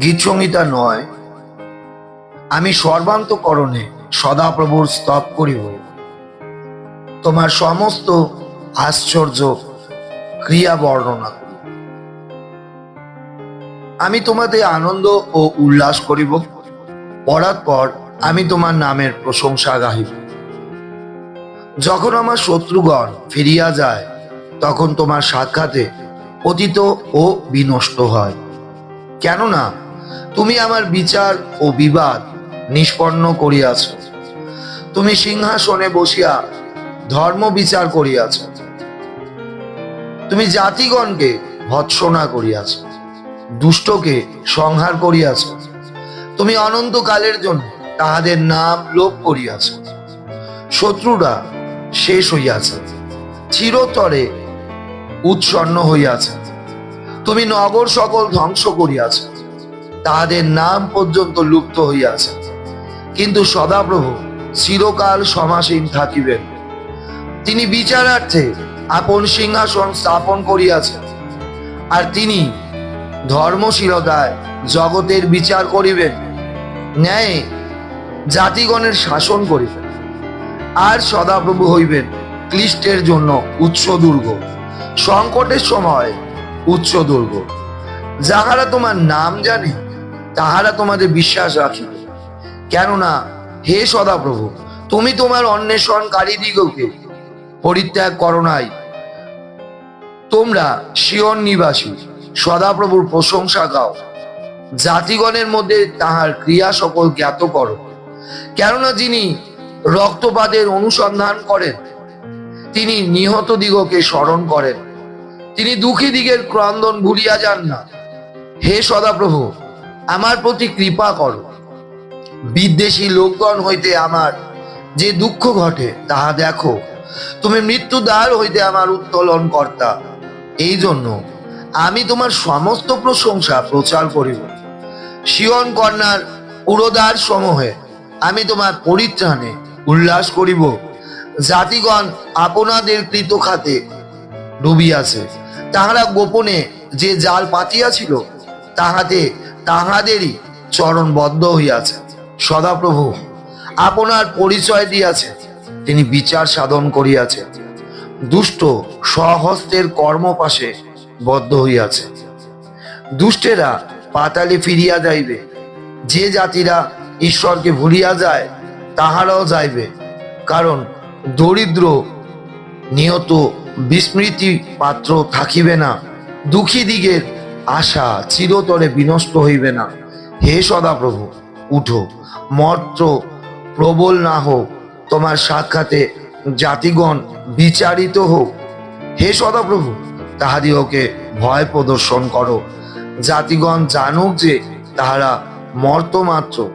গীতসংহিতা নয়। আমি সর্বান্তকরণে সদাপ্রভুর স্তব করিব তোমার সমস্ত আশ্চর্য ক্রিয়া বর্ণনা আমি তোমাদের আনন্দ ও উল্লাস করিব। পড়ার পর আমি তোমার নামের প্রশংসা গাহিব। যখন আমার শত্রুগণ ফিরিয়া যায়, তখন তোমার সাক্ষাতে পতিত ও বিনষ্ট হয়। কেননা, তুমি আমার বিচার ও বিবাদ নিষ্পন্ন করিয়াছ। তুমি সিংহাসনে বসিয়া ধর্ম বিচার করিয়াছ। তুমি জাতিগণকে ভৎসনা করিয়াছ, দুষ্টকে সংহার করিয়াছ। তুমি অনন্তকালের জন্য তাহাদের নাম লোপ করিয়াছ। শত্রুরা শেষ হইয়াছে, চিরতরে উৎসন্ন হইয়াছে। তুমি নগর সকল ধ্বংস করিয়াছ। তাহাদের নাম পর্যন্ত লুপ্ত হইয়াছে। কিন্তু সদাপ্রভু চিরকাল সমাসীন থাকিবেন। তিনি বিচারার্থে আপন সিংহাসন স্থাপন করিয়াছেন। আর তিনি ধর্মশীলতায় জগতের বিচার করিবেন, ন্যায় জাতিগণের শাসন করিবেন। আর সদাপ্রভু হইবেন ক্লিষ্টের জন্য উৎস দুর্গ সংকটের সময় উচ্চ দুর্গ। যাহারা তোমার নাম জানে, তাহারা তোমাদের বিশ্বাস রাখিবে। কেননা, হে সদাপ্রভু, তুমি তোমার অন্বেষণকারী দিগকে পরিত্যাগ করো নাই। তোমরা শিয়ন নিবাসী, সদাপ্রভুর প্রশংসা গাও। জাতিগণের মধ্যে তাহার ক্রিয়া সকল জ্ঞাত করো। কেননা, যিনি রক্তপাতের অনুসন্ধান করেন তিনি নিহত দিগকে স্মরণ করেন। তিনি দুঃখী দিগের ক্রন্দন ভুলিয়া যান না। হে সদাপ্রভু, আমার প্রতি কৃপা করো। বিদ্বেষী লোকগণ হইতে আমার যে দুঃখ ঘটে, তাহা দেখো। তুমি মৃত্যু দ্বার হইতে আমার উত্তোলন কর্তা। এই জন্য আমি তোমার সমস্ত প্রশংসা প্রচার করিব। শিয়ন কন্যার পুরোদ্বার সমূহে আমি তোমার পরিত্রাণে উল্লাস করিব। জাতিগণ আপনাদের কৃত খাতে ডুবিয়াছে। তাহারা গোপনে যে জাল পাতিয়াছিল তাহাতে তাহাদেরই চরণবদ্ধ হইয়াছে। সদাপ্রভু, আপনার পরিচয় দিয়াছে, তিনি বিচার সাধন করিয়াছে দুষ্ট স্বহস্তের কর্মপাশে বদ্ধ হইয়াছে। দুষ্টেরা পাতালে ফিরিয়া যাইবে। যে জাতিরা ঈশ্বরকে ভুলিয়া যায়, তাহারাও যাইবে। কারণ দরিদ্র নিয়ত বিস্মৃতি পাত্র থাকিবে না। দুঃখী দিগের আশা চিরতরে বিনষ্ট হইবে না। হে সদাপ্রভু, উঠো, মর্ত্র প্রবল না হোক, তোমার সাক্ষাতে জাতিগণ বিচারিত হোক। হে সদাপ্রভু তাহাদিওকে ভয় প্রদর্শন করো। জাতিগণ জানুক যে তাহারা মর্তমাত্র।